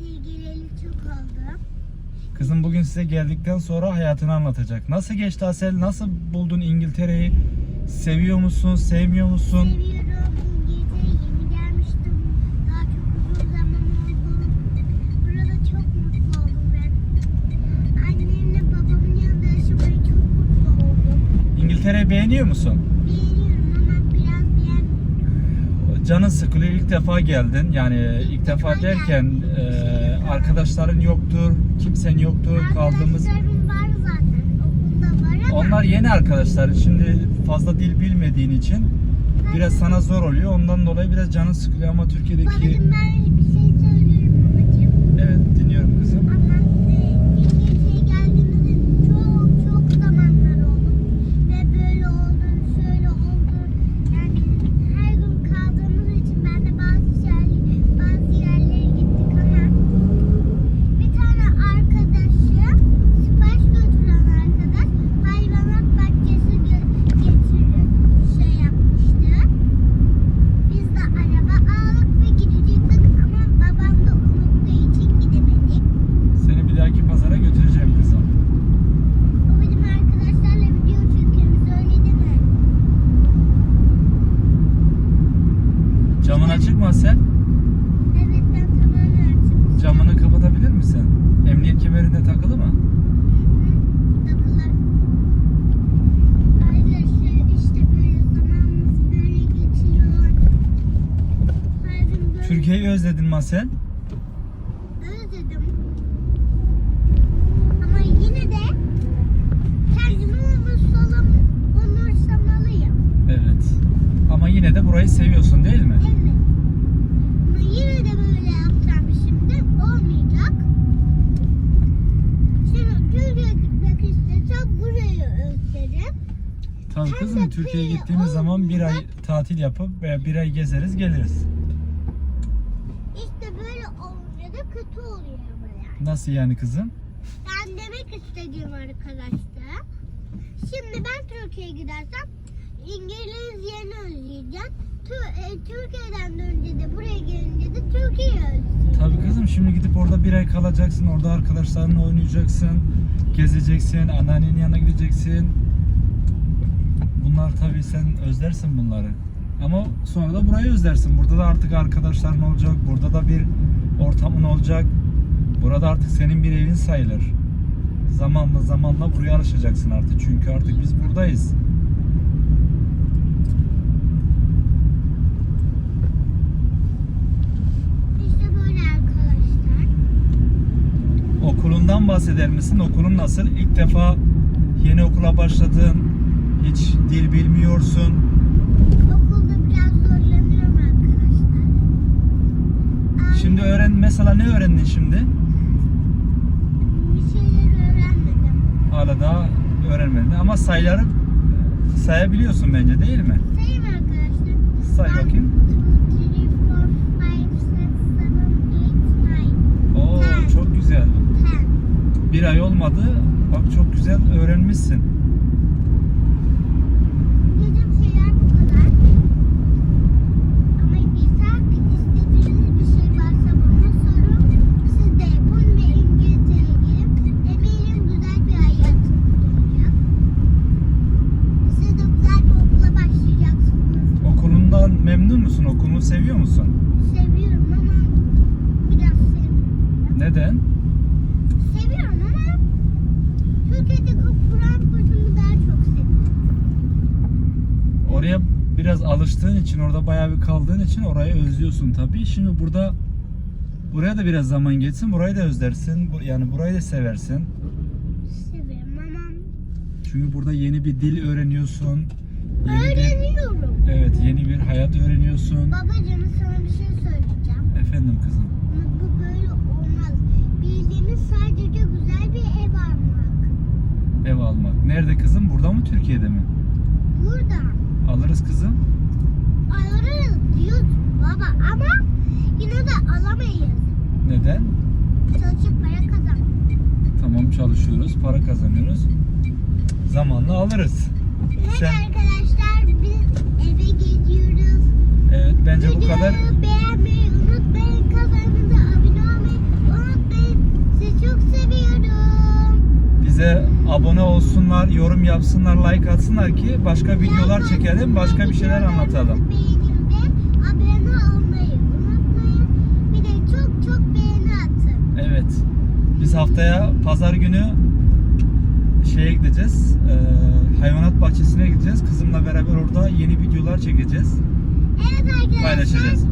İngiltere'ye geleli çok oldu. Kızım bugün size geldikten sonra hayatını anlatacak. Nasıl geçti Asel? Nasıl buldun İngiltere'yi? Seviyor musun? Sevmiyor musun? Seviyorum. İngiltere'ye yeni gelmiştim. Daha çok uzun zaman oldu. Burada çok mutlu oldum ben. Annemle babamın yanında yaşamaya çok mutlu oldum. İngiltere'yi beğeniyor musun? Beğeniyorum ama biraz beğen... Canın sıkılıyor. İlk defa geldin. Yani ilk defa derken e, arkadaşların yoktur, kimsen yoktur. Kaldığımız Arkadaşlarım var zaten. Okulda var ama... Onlar yeni arkadaşlar. Şimdi fazla dil bilmediğin için biraz sana zor oluyor. Ondan dolayı biraz canın sıkılıyor ama Türkiye'deki Babacım ben bir şey söylüyorum babacım. Evet dinliyorum kızım. Ama e, İngiltere'ye geldiğimizde çok çok zamanlar oldu. Ve böyle oldu, şöyle oldu. Yani her gün kaldığımız için ben de bazı yerlere, bazı yerlere gittik ama bir tane arkadaşım, sipariş götüren arkadaş hayvanat bahçesi gö- getirir şey yapmıştı. Biz de araba aldık ve gidecektik ama babam da unuttuğu için gidemedik. Seni bir dahaki pazara götüreceğim kızım. O bizim arkadaşlarla video çekiyoruz öyle değil mi? Camın açık mı sen? Evet ben tamamen açım. Camını kapatabilir misin? Emniyet kemerinde takılı mı? Takılar. Arkadaşlar işte böyle zamanımız böyle geçiyor. Her gün böyle Türkiye'yi özledin mi sen? özledim. Ama yine de kendimi umursalam, umursamalıyım. Evet. Ama yine de burayı seviyorsun değil mi? Evet. Ama yine de böyle yapsam şimdi olmayacak. Şimdi Türkiye'ye gitmek istesem burayı özlerim. Tabii kızım Türkiye'ye gittiğimiz zaman bir ay tatil yapıp veya bir ay gezeriz geliriz. İşte böyle olunca da kötü oluyor yani. Nasıl yani kızım? Ben demek istediğim arkadaşlar. Şimdi ben Türkiye'ye gidersem İngiliz yerini özleyeceğim. E, Türkiye'den dönünce de buraya gelince de Türkiye'yi özleyeceğim. Tabii kızım şimdi gidip orada bir ay kalacaksın. Orada arkadaşlarınla oynayacaksın. Gezeceksin. Anneannenin yanına gideceksin. Bunlar tabii sen özlersin bunları. Ama sonra da burayı özlersin. Burada da artık arkadaşların olacak. Burada da bir ortamın olacak. Burada artık senin bir evin sayılır. Zamanla zamanla buraya alışacaksın artık. Çünkü artık biz buradayız. İşte böyle arkadaşlar. Okulundan bahseder misin? Okulun nasıl? İlk defa yeni okula başladın. Hiç dil bilmiyorsun. Okulda biraz zorlanıyorum arkadaşlar. Ay, Şimdi öğren mesela ne öğrendin şimdi? bir şeyler öğrenmedim. Hala daha öğrenmedin ama sayıları sayabiliyorsun bence değil mi? Sayayım arkadaşlar. Say One, bakayım. two, three, four, five, six, seven, eight, nine, Oo Ten. çok güzel. ten. Bir ay olmadı. Bak çok güzel öğrenmişsin. Bizim şeyler bu kadar. Ama bilsem ki istediğiniz bir şey varsa bana sorun. Siz de yapın ve İngiltere'ye gelin. Eminim güzel bir hayatınız olacak. Siz de güzel bir okula başlayacaksınız. Okulundan memnun musun? Okulunu seviyor musun? Seviyorum ama biraz sevmiyorum. Neden? Seviyorum ama Türkiye'deki Kur'an kursunu daha çok seviyorum. Oraya biraz alıştığın için, orada bayağı bir kaldığın için orayı özlüyorsun tabii. Şimdi burada buraya da biraz zaman geçsin, burayı da özlersin. Yani burayı da seversin. Seviyorum ama Çünkü burada yeni bir dil öğreniyorsun. Öğreniyorum. Evet, yeni bir hayat öğreniyorsun. Babacığım sana bir şey söyleyeceğim. Efendim kızım. Ama bu böyle olmaz. Bildiğimiz sadece güzel bir ev almak. Ev almak. Nerede kızım? Burada mı Türkiye'de mi? Burada Alırız kızım. alırız diyoruz baba ama yine de alamayız. Neden? Çalışıp para kazan. Tamam çalışıyoruz, para kazanıyoruz. Zamanla alırız. Evet Sen- arkadaşlar biz abone olsunlar, yorum yapsınlar, like atsınlar ki başka videolar çekelim, başka bir şeyler anlatalım. Beğenin ve abone olmayı unutmayın. Bir de çok çok beğeni atın. Evet. Biz haftaya pazar günü şeye gideceğiz. e, hayvanat bahçesine gideceğiz. Kızımla beraber orada yeni videolar çekeceğiz. Evet arkadaşlar. Paylaşacağız.